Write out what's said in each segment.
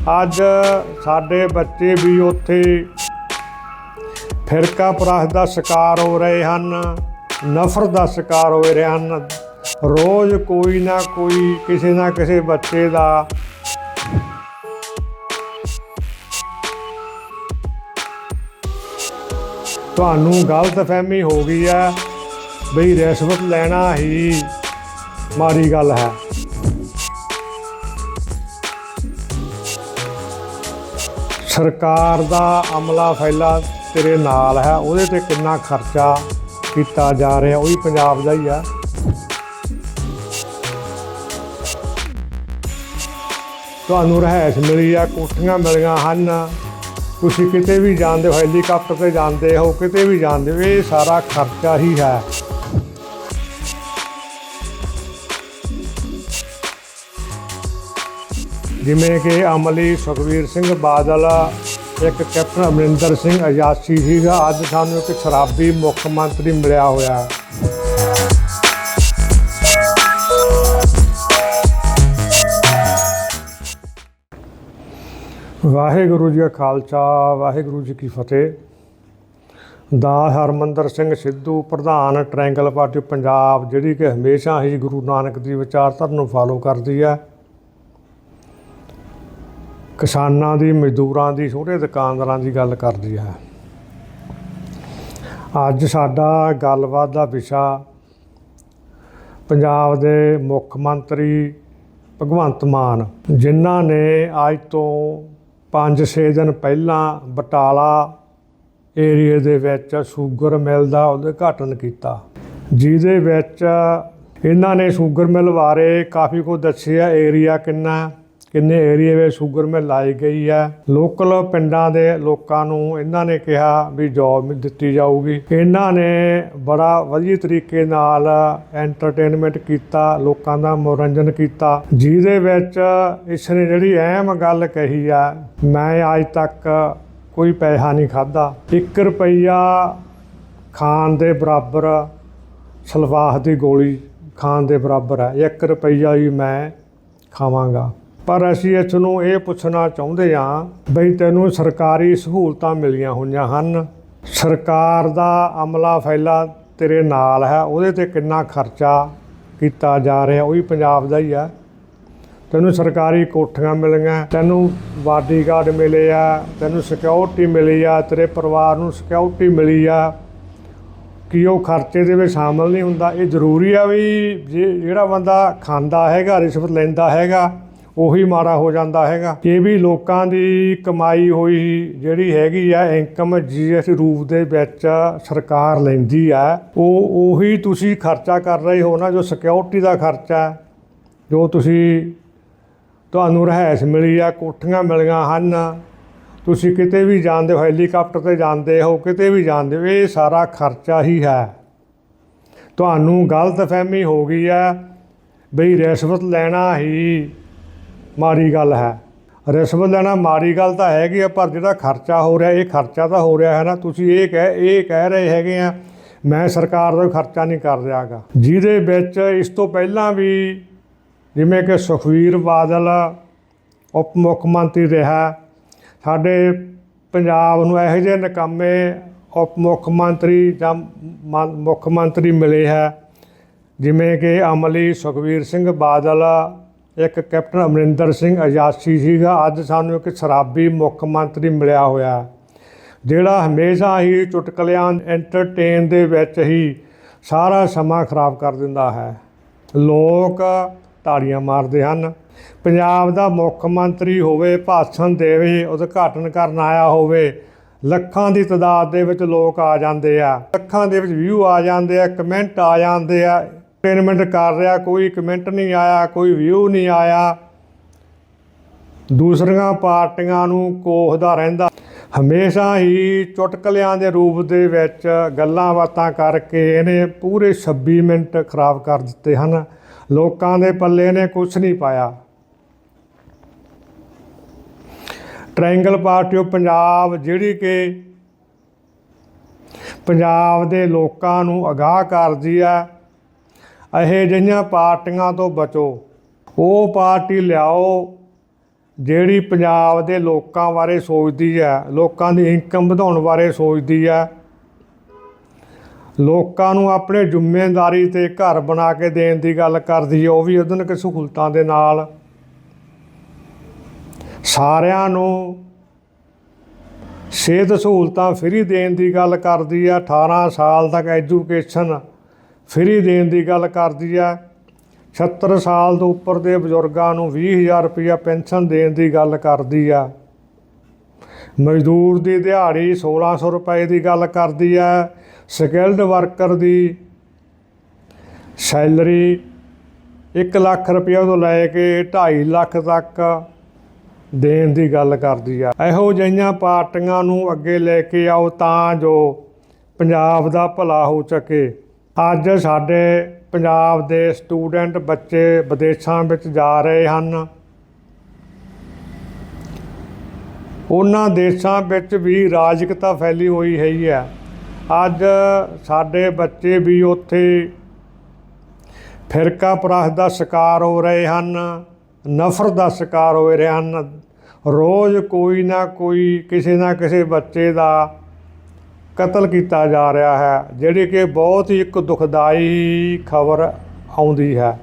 ਅੱਜ ਸਾਡੇ ਬੱਚੇ ਵੀ ਉੱਥੇ ਫਿਰਕਾ ਪ੍ਰਸਤ ਦਾ ਸ਼ਿਕਾਰ ਹੋ ਰਹੇ ਹਨ ਨਫ਼ਰਤ ਦਾ ਸ਼ਿਕਾਰ ਹੋ ਰਹੇ ਹਨ। ਰੋਜ਼ ਕੋਈ ਨਾ ਕੋਈ, ਕਿਸੇ ਨਾ ਕਿਸੇ ਬੱਚੇ ਦਾ ਤੁਹਾਨੂੰ ਗਲਤ ਫਹਿਮੀ ਹੋ ਗਈ ਹੈ ਬਈ ਰਿਸ਼ਵਤ ਲੈਣਾ ਹੀ ਮਾੜੀ ਗੱਲ ਹੈ। ਸਰਕਾਰ ਦਾ ਅਮਲਾ ਫੈਲਾ ਤੇਰੇ ਨਾਲ ਹੈ, ਉਹਦੇ ਤੇ ਕਿੰਨਾ ਖਰਚਾ ਕੀਤਾ ਜਾ ਰਿਹਾ, ਉਹ ਵੀ ਪੰਜਾਬ ਦਾ ਹੀ ਆ। ਤੁਹਾਨੂੰ ਰਹਿائش ਮਿਲੀ ਆ, ਕੋਠੀਆਂ ਮਿਲੀਆਂ ਹਨ। ਤੁਸੀਂ ਕਿਤੇ ਵੀ ਜਾਂਦੇ ਹੋ, ਹੈਲੀਕਾਪਟਰ ਤੇ ਜਾਂਦੇ ਹੋ, ਕਿਤੇ ਵੀ ਜਾਂਦੇ ਹੋ, ਇਹ ਸਾਰਾ ਖਰਚਾ ਹੀ ਹੈ। ਜਿਵੇਂ ਕਿ ਅਮਲੀ ਸੁਖਵੀਰ ਸਿੰਘ ਬਾਦਲ, ਇੱਕ ਕੈਪਟਨ ਅਮਰਿੰਦਰ ਸਿੰਘ ਅਯਾਸ਼ੀ ਸੀਗਾ ਅੱਜ ਸਾਨੂੰ ਇੱਕ ਸ਼ਰਾਬੀ ਮੁੱਖ ਮੰਤਰੀ ਮਿਲਿਆ ਹੋਇਆ। ਵਾਹਿਗੁਰੂ ਜੀ ਕਾ ਖਾਲਸਾ, ਵਾਹਿਗੁਰੂ ਜੀ ਕੀ ਫਤਿਹ। ਦਾ ਹਰਮੰਦਰ ਸਿੰਘ ਸਿੱਧੂ, ਪ੍ਰਧਾਨ ਟ੍ਰਾਇੰਗਲ ਪਾਰਟੀ ਪੰਜਾਬ, ਜਿਹੜੀ ਕਿ ਹਮੇਸ਼ਾ ਹੀ ਗੁਰੂ ਨਾਨਕ ਦੀ ਵਿਚਾਰਧਾਰਾ ਨੂੰ ਫਾਲੋ ਕਰਦੀ ਹੈ। ਕਿਸਾਨਾਂ ਦੀ, ਮਜ਼ਦੂਰਾਂ ਦੀ ਛੋਟੇ ਦੁਕਾਨਦਾਰਾਂ ਦੀ ਗੱਲ ਕਰਦੀ ਹੈ। ਅੱਜ ਸਾਡਾ ਗੱਲਬਾਤ ਦਾ ਵਿਸ਼ਾ ਪੰਜਾਬ ਦੇ ਮੁੱਖ ਮੰਤਰੀ ਭਗਵੰਤ ਮਾਨ, ਜਿਨ੍ਹਾਂ ਨੇ ਅੱਜ ਤੋਂ 5-6 ਦਿਨ ਪਹਿਲਾਂ ਬਟਾਲਾ ਏਰੀਏ ਦੇ ਵਿੱਚ ਸ਼ੂਗਰ ਮਿਲ ਦਾ ਉਦਘਾਟਨ ਕੀਤਾ। ਜਿਹਦੇ ਵਿੱਚ ਇਹਨਾਂ ਨੇ ਸ਼ੂਗਰ ਮਿਲ ਬਾਰੇ ਕਾਫੀ ਕੁਝ ਦੱਸਿਆ, ਏਰੀਆ ਕਿੰਨਾ ਕਿੰਨੇ ਏਰੀਏ ਵਿੱਚ ਸ਼ੂਗਰ ਮਿਲ ਲਾਈ ਗਈ ਹੈ। ਲੋਕਲ ਪਿੰਡਾਂ ਦੇ ਲੋਕਾਂ ਨੂੰ ਇਹਨਾਂ ਨੇ ਕਿਹਾ ਵੀ ਜੌਬ ਦਿੱਤੀ ਜਾਊਗੀ। ਇਹਨਾਂ ਨੇ ਬੜਾ ਵਧੀਆ ਤਰੀਕੇ ਨਾਲ ਐਂਟਰਟੇਨਮੈਂਟ ਕੀਤਾ, ਲੋਕਾਂ ਦਾ ਮਨੋਰੰਜਨ ਕੀਤਾ। ਜਿਹਦੇ ਵਿੱਚ ਇਸ ਨੇ ਜਿਹੜੀ ਅਹਿਮ ਗੱਲ ਕਹੀ ਆ, ਮੈਂ ਅੱਜ ਤੱਕ ਕੋਈ ਪੈਸਾ ਨਹੀਂ ਖਾਦਾ 1 ਰੁਪਈਆ ਖਾਣ ਦੇ ਬਰਾਬਰ ਸਲਵਾਹ ਦੀ ਗੋਲੀ ਖਾਣ ਦੇ ਬਰਾਬਰ ਹੈ। 1 ਰੁਪਈਆ ਹੀ ਮੈਂ ਖਾਵਾਂਗਾ। ਪਰ ਅਸੀਂ ਇਸ ਨੂੰ ਇਹ ਪੁੱਛਣਾ ਚਾਹੁੰਦੇ ਹਾਂ ਬਈ ਤੈਨੂੰ ਸਰਕਾਰੀ ਸਹੂਲਤਾਂ ਮਿਲੀਆਂ ਹੋਈਆਂ ਹਨ। ਸਰਕਾਰ ਦਾ ਅਮਲਾ ਫੈਲਾ ਤੇਰੇ ਨਾਲ ਹੈ, ਉਹਦੇ ਤੇ ਕਿੰਨਾ ਖਰਚਾ ਕੀਤਾ ਜਾ ਰਿਹਾ, ਉਹ ਵੀ ਪੰਜਾਬ ਦਾ ਹੀ ਆ ਤੈਨੂੰ ਸਰਕਾਰੀ ਕੋਠੀਆਂ ਮਿਲੀਆਂ, ਤੈਨੂੰ ਬਾਡੀਗਾਰਡ ਮਿਲੇ ਆ, ਤੈਨੂੰ ਸਿਕਿਉਰਿਟੀ ਮਿਲੀ ਆ, ਤੇਰੇ ਪਰਿਵਾਰ ਨੂੰ ਸਿਕਿਉਰਿਟੀ ਮਿਲੀ ਆ, ਕਿ ਉਹ ਖਰਚੇ ਦੇ ਵਿੱਚ ਸ਼ਾਮਲ ਨਹੀਂ ਹੁੰਦਾ? ਇਹ ਜ਼ਰੂਰੀ ਆ ਵੀ ਜੇ ਜਿਹੜਾ ਬੰਦਾ ਖਾਂਦਾ ਹੈਗਾ, ਰਿਸ਼ਵਤ ਲੈਂਦਾ ਹੈਗਾ ਉਹੀ ਮਾਰਾ ਹੋ ਜਾਂਦਾ ਹੈਗਾ। ਇਹ ਵੀ ਲੋਕਾਂ ਦੀ ਕਮਾਈ ਹੋਈ ਜਿਹੜੀ ਹੈਗੀ ਆ ਇਨਕਮ ਜੀਐਸ ਰੂਪ ਦੇ ਵਿੱਚ ਸਰਕਾਰ ਲੈਂਦੀ ਆ। ਉਹ ਉਹੀ ਤੁਸੀਂ ਖਰਚਾ ਕਰ ਰਹੇ ਹੋ ਨਾ, ਜੋ ਸਿਕਿਉਰਿਟੀ ਦਾ ਖਰਚਾ ਜੋ ਤੁਸੀਂ ਤੁਹਾਨੂੰ ਰਹਿائش ਮਿਲੀ ਆ, ਕੋਠੀਆਂ ਮਿਲੀਆਂ ਹਨ। ਤੁਸੀਂ ਕਿਤੇ ਵੀ ਜਾਂਦੇ ਹੋ ਹੈਲੀਕਾਪਟਰ ਤੇ ਜਾਂਦੇ ਹੋ, ਕਿਤੇ ਵੀ ਜਾਂਦੇ ਹੋ, ਇਹ ਸਾਰਾ ਖਰਚਾ ਹੀ ਹੈ। ਤੁਹਾਨੂੰ ਗਲਤ ਫਹਿਮੀ ਹੋ ਗਈ ਆ, ਬਈ ਰਿਸ਼ਵਤ ਲੈਣਾ ਹੀ ਮਾੜੀ ਗੱਲ ਹੈ। ਰਿਸ਼ਵਤ ਲੈਣਾ ਮਾੜੀ ਗੱਲ ਤਾਂ ਹੈਗੀ ਆ, ਪਰ ਜਿਹੜਾ ਖਰਚਾ ਹੋ ਰਿਹਾ, ਇਹ ਖਰਚਾ ਤਾਂ ਹੋ ਰਿਹਾ ਹੈ ਨਾ। ਤੁਸੀਂ ਇਹ ਕਹਿ ਇਹ ਕਹਿ ਰਹੇ ਹੈਗੇ ਆ, ਮੈਂ ਸਰਕਾਰ ਦਾ ਖਰਚਾ ਨਹੀਂ ਕਰ ਰਿਹਾਗਾ। ਜਿਹਦੇ ਵਿੱਚ ਇਸ ਤੋਂ ਪਹਿਲਾਂ ਵੀ ਜਿਵੇਂ ਕਿ ਸੁਖਵੀਰ ਬਾਦਲ ਉਪ ਮੁੱਖ ਮੰਤਰੀ ਰਿਹਾ, ਸਾਡੇ ਪੰਜਾਬ ਨੂੰ ਇਹੋ ਜਿਹੇ ਨਕਾਮੇ ਉਪ ਮੁੱਖ ਮੰਤਰੀ ਜਾਂ ਮੁੱਖ ਮੰਤਰੀ ਮਿਲੇ ਹੈ। ਜਿਵੇਂ ਕਿ ਅਮਲੀ ਸੁਖਵੀਰ ਸਿੰਘ ਬਾਦਲ ਇੱਕ ਕੈਪਟਨ ਅਮਰਿੰਦਰ ਸਿੰਘ ਅਯਾਸ਼ੀ ਸੀਗਾ। ਅੱਜ ਸਾਨੂੰ ਇੱਕ ਸ਼ਰਾਬੀ ਮੁੱਖ ਮੰਤਰੀ ਮਿਲਿਆ ਹੋਇਆ। ਜਿਹੜਾ ਹਮੇਸ਼ਾ ਹੀ ਚੁਟਕਲਿਆਂ ਐਂਟਰਟੇਨ ਦੇ ਵਿੱਚ ਹੀ ਸਾਰਾ ਸਮਾਂ ਖਰਾਬ ਕਰ ਦਿੰਦਾ ਹੈ। ਲੋਕ ਤਾੜੀਆਂ ਮਾਰਦੇ ਹਨ। ਪੰਜਾਬ ਦਾ ਮੁੱਖ ਮੰਤਰੀ ਹੋਵੇ, ਭਾਸ਼ਣ ਦੇਵੇ, ਉਦਘਾਟਨ ਕਰਨ ਆਇਆ ਹੋਵੇ, ਲੱਖਾਂ ਦੀ ਤਾਦਾਦ ਦੇ ਵਿੱਚ ਲੋਕ ਆ ਜਾਂਦੇ ਆ। ਲੱਖਾਂ ਦੇ ਵਿੱਚ ਵਿਊ ਆ ਜਾਂਦੇ ਆ ਕਮੈਂਟ ਆ ਜਾਂਦੇ ਆ। ਐਂਟਰਟੇਨਮੈਂਟ ਕਰ ਰਿਹਾ, ਕੋਈ ਕਮੈਂਟ ਨਹੀਂ ਆਇਆ, ਕੋਈ ਵਿਊ ਨਹੀਂ ਆਇਆ। ਦੂਸਰੀਆਂ ਪਾਰਟੀਆਂ ਨੂੰ ਕੋਹਦਾ ਰਹਿੰਦਾ। ਹਮੇਸ਼ਾ ਹੀ ਚੁਟਕਲਿਆਂ ਦੇ ਰੂਪ ਦੇ ਵਿੱਚ ਗੱਲਾਂ ਬਾਤਾਂ ਕਰਕੇ ਇਹਨੇ ਪੂਰੇ 26 ਮਿੰਟ ਖਰਾਬ ਕਰ ਦਿੱਤੇ ਹਨ। ਲੋਕਾਂ ਦੇ ਪੱਲੇ ਨੇ ਕੁਝ ਨਹੀਂ ਪਾਇਆ। ਟ੍ਰਾਇੰਗਲ ਪਾਰਟੀ ਆਫ ਪੰਜਾਬ, ਜਿਹੜੀ ਕਿ ਪੰਜਾਬ ਦੇ ਲੋਕਾਂ ਨੂੰ ਅਗਾਹ ਕਰਦੀ ਆ ਇਹੋ ਜਿਹੀਆਂ ਪਾਰਟੀਆਂ ਤੋਂ ਬਚੋ। ਉਹ ਪਾਰਟੀ ਲਿਆਓ ਜਿਹੜੀ ਪੰਜਾਬ ਦੇ ਲੋਕਾਂ ਬਾਰੇ ਸੋਚਦੀ ਹੈ, ਲੋਕਾਂ ਦੀ ਇਨਕਮ ਵਧਾਉਣ ਬਾਰੇ ਸੋਚਦੀ ਹੈ। ਲੋਕਾਂ ਨੂੰ ਆਪਣੇ ਜ਼ਿੰਮੇਵਾਰੀ ਤੇ ਘਰ ਬਣਾ ਕੇ ਦੇਣ ਦੀ ਗੱਲ ਕਰਦੀ ਹੈ, ਉਹ ਵੀ ਆਧੁਨਿਕ ਸਹੂਲਤਾਂ ਦੇ ਨਾਲ। ਸਾਰਿਆਂ ਨੂੰ ਸਿਹਤ ਸਹੂਲਤਾਂ ਫ੍ਰੀ ਦੇਣ ਦੀ ਗੱਲ ਕਰਦੀ ਆ 18 ਸਾਲ ਤੱਕ ਐਜੂਕੇਸ਼ਨ ਫ੍ਰੀ ਦੇਣ ਦੀ ਗੱਲ ਕਰਦੀ ਆ। 76 ਸਾਲ ਤੋਂ ਉੱਪਰ ਦੇ ਬਜ਼ੁਰਗਾਂ ਨੂੰ 20000 ਰੁਪਇਆ ਪੈਨਸ਼ਨ ਦੇਣ ਦੀ ਗੱਲ ਕਰਦੀ ਆ। ਮਜ਼ਦੂਰ ਦੀ ਦਿਹਾੜੀ 1600 ਰੁਪਏ ਦੀ ਗੱਲ ਕਰਦੀ ਆ। ਸਕਿਲਡ ਵਰਕਰ ਦੀ ਸੈਲਰੀ 1 ਲੱਖ ਰੁਪਇਆ ਤੋਂ ਲੈ ਕੇ 2.5 ਲੱਖ ਤੱਕ ਦੇਣ ਦੀ ਗੱਲ ਕਰਦੀ ਆ। ਇਹੋ ਜਿਹੀਆਂ ਪਾਰਟੀਆਂ ਨੂੰ ਅੱਗੇ ਲੈ ਕੇ ਆਓ ਤਾਂ ਜੋ ਪੰਜਾਬ ਦਾ ਭਲਾ ਹੋ ਸਕੇ। ਅੱਜ ਸਾਡੇ ਪੰਜਾਬ ਦੇ ਸਟੂਡੈਂਟ ਬੱਚੇ ਵਿਦੇਸ਼ਾਂ ਵਿੱਚ ਜਾ ਰਹੇ ਹਨ। ਉਹਨਾਂ ਦੇਸ਼ਾਂ ਵਿੱਚ ਵੀ ਰਾਜਕਤਾ ਫੈਲੀ ਹੋਈ ਹੈਗੀ ਹੈ। ਅੱਜ ਸਾਡੇ ਬੱਚੇ ਵੀ ਉੱਥੇ ਫਿਰਕਾ ਪ੍ਰਸਤ ਦਾ ਸ਼ਿਕਾਰ ਹੋ ਰਹੇ ਹਨ ਨਫ਼ਰਤ ਦਾ ਸ਼ਿਕਾਰ ਹੋ ਰਹੇ ਹਨ। ਰੋਜ਼ ਕੋਈ ਨਾ ਕੋਈ ਕਿਸੇ ਨਾ ਕਿਸੇ ਬੱਚੇ ਦਾ ਕਤਲ ਕੀਤਾ ਜਾ ਰਿਹਾ ਹੈ, ਜਿਹੜੀ ਕਿ ਬਹੁਤ ਹੀ ਇੱਕ ਦੁਖਦਾਈ ਖਬਰ ਆਉਂਦੀ ਹੈ।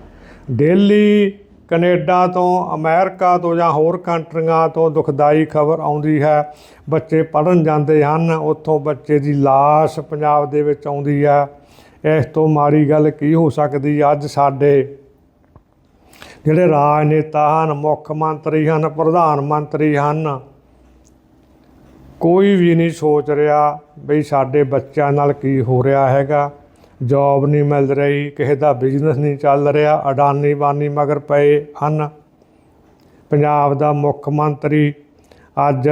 ਡੇਲੀ ਕੈਨੇਡਾ ਤੋਂ, ਅਮਰੀਕਾ ਤੋਂ ਜਾਂ ਹੋਰ ਕੰਟਰੀਆਂ ਤੋਂ ਦੁਖਦਾਈ ਖਬਰ ਆਉਂਦੀ ਹੈ। ਬੱਚੇ ਪੜਨ ਜਾਂਦੇ ਹਨ, ਉੱਥੋਂ ਬੱਚੇ ਦੀ ਲਾਸ਼ ਪੰਜਾਬ ਦੇ ਵਿੱਚ ਆਉਂਦੀ ਹੈ। ਇਸ ਤੋਂ ਮਾੜੀ ਗੱਲ ਕੀ ਹੋ ਸਕਦੀ? ਅੱਜ ਸਾਡੇ ਜਿਹੜੇ ਰਾਜਨੇਤਾ ਹਨ, ਮੁੱਖ ਮੰਤਰੀ ਹਨ, ਪ੍ਰਧਾਨ ਮੰਤਰੀ ਹਨ ਕੋਈ ਵੀ ਨਹੀਂ ਸੋਚ ਰਿਹਾ ਬਈ ਸਾਡੇ ਬੱਚਿਆਂ ਨਾਲ ਕੀ ਹੋ ਰਿਹਾ ਹੈਗਾ। ਜੌਬ ਨਹੀਂ ਮਿਲ ਰਹੀ, ਕਿਸੇ ਦਾ ਬਿਜ਼ਨਸ ਨਹੀਂ ਚੱਲ ਰਿਹਾ, ਅਡਾਨੀ ਬਾਨੀ ਮਗਰ ਪਏ ਹਨ। ਪੰਜਾਬ ਦਾ ਮੁੱਖ ਮੰਤਰੀ ਅੱਜ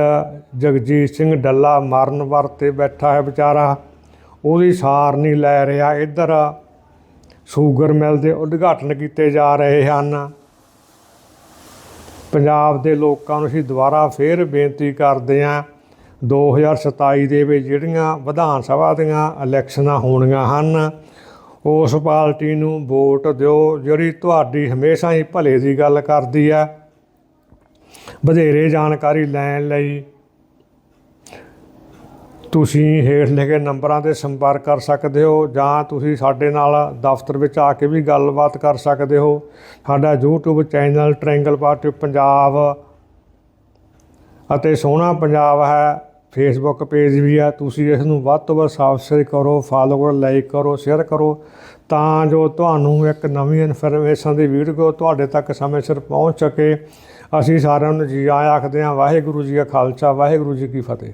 ਜਗਜੀਤ ਸਿੰਘ ਡੱਲਾ ਮਰਨ ਵਰਤੇ ਬੈਠਾ ਹੈ ਵਿਚਾਰਾ। ਉਹਦੀ ਸਾਰ ਨਹੀਂ ਲੈ ਰਿਹਾ, ਇੱਧਰ ਸ਼ੂਗਰ ਮਿਲ ਦੇ ਉਦਘਾਟਨ ਕੀਤੇ ਜਾ ਰਹੇ ਹਨ। ਪੰਜਾਬ ਦੇ ਲੋਕਾਂ ਨੂੰ ਅਸੀਂ ਦੁਬਾਰਾ ਫੇਰ ਬੇਨਤੀ ਕਰਦੇ ਹਾਂ 2027 ਦੇ ਵਿੱਚ ਜਿਹੜੀਆਂ ਵਿਧਾਨ ਸਭਾ ਦੀਆਂ ਇਲੈਕਸ਼ਨਾਂ ਹੋਣੀਆਂ ਹਨ, ਉਸ ਪਾਰਟੀ ਨੂੰ ਵੋਟ ਦਿਓ, ਜਿਹੜੀ ਤੁਹਾਡੀ ਹਮੇਸ਼ਾ ਹੀ ਭਲੇ ਦੀ ਗੱਲ ਕਰਦੀ ਹੈ। ਵਧੇਰੇ ਜਾਣਕਾਰੀ ਲੈਣ ਲਈ ਤੁਸੀਂ ਹੇਠ ਲਿਖੇ ਨੰਬਰਾਂ ਤੇ ਸੰਪਰਕ ਕਰ ਸਕਦੇ ਹੋ, ਜਾਂ ਤੁਸੀਂ ਸਾਡੇ ਨਾਲ ਦਫ਼ਤਰ ਵਿੱਚ ਆ ਕੇ ਵੀ ਗੱਲਬਾਤ ਕਰ ਸਕਦੇ ਹੋ। ਸਾਡਾ YouTube channel triangle party Punjab ਅਤੇ ਸੋਹਣਾ ਪੰਜਾਬ ਹੈ। ਫੇਸਬੁੱਕ ਪੇਜ ਵੀ ਹੈ ਤੁਸੀਂ ਇਸ ਨੂੰ ਵੱਧ ਤੋਂ ਵੱਧ ਸਬਸਕ੍ਰਾਈਬ ਕਰੋ ਫਾਲੋ ਕਰੋ ਲਾਈਕ ਕਰੋ ਸ਼ੇਅਰ ਕਰੋ, ਤਾਂ ਜੋ ਤੁਹਾਨੂੰ ਇੱਕ ਨਵੀਂ ਇਨਫੋਰਮੇਸ਼ਨ ਦੀ ਵੀਡੀਓ ਤੁਹਾਡੇ ਤੱਕ ਸਮੇਂ ਸਿਰ ਪਹੁੰਚ ਸਕੇ। ਅਸੀਂ ਸਾਰਿਆਂ ਨੂੰ ਜੀ ਆਇਆਂ ਆਖਦੇ ਹਾਂ, ਵਾਹਿਗੁਰੂ ਜੀ ਕਾ ਖਾਲਸਾ, ਵਾਹਿਗੁਰੂ ਜੀ ਕੀ ਫਤਿਹ।